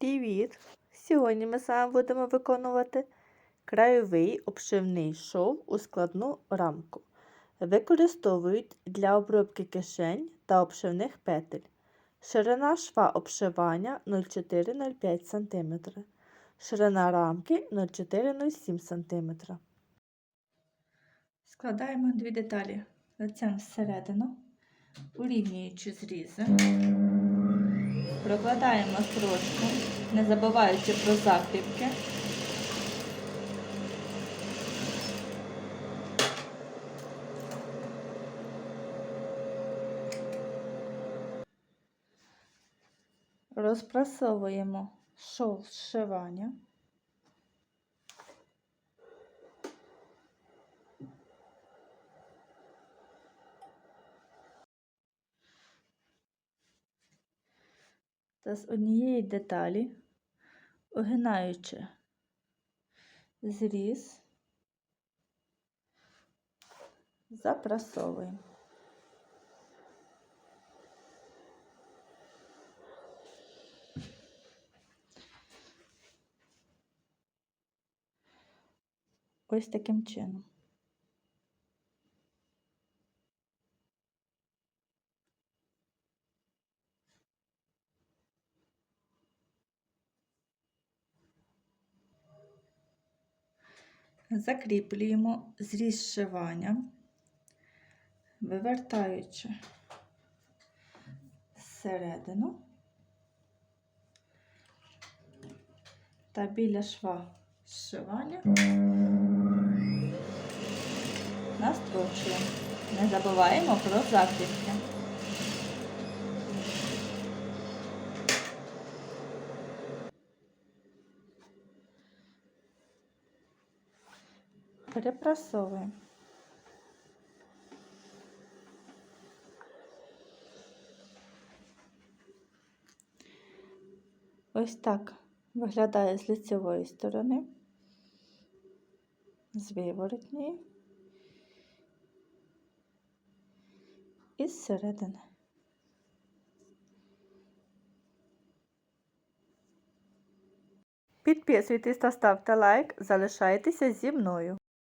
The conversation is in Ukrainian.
Привіт! Сьогодні ми з вами будемо виконувати краєвий обшивний шов у складну рамку. Використовують для обробки кишень та обшивних петель. Ширина шва обшивання 0,4-0,5 см. Ширина рамки 0,4-0,7 см. Складаємо дві деталі лицем всередину, урівнюючи зрізи. Прокладаємо строчку, не забуваючи про закріпки. Розпрасовуємо шов зшивання. Та з однієї деталі, огинаючи зріз, запрасовуємо. Ось таким чином. Закріплюємо зріз зшиванням, вивертаючи всередину та біля шва зшивання настрочуємо. Не забуваємо про закріпки. Перепрасовуємо. Ось так виглядає з лицевої сторони, з виворотньої і зсередини. Підписуйтесь та ставте лайк, залишайтеся зі мною.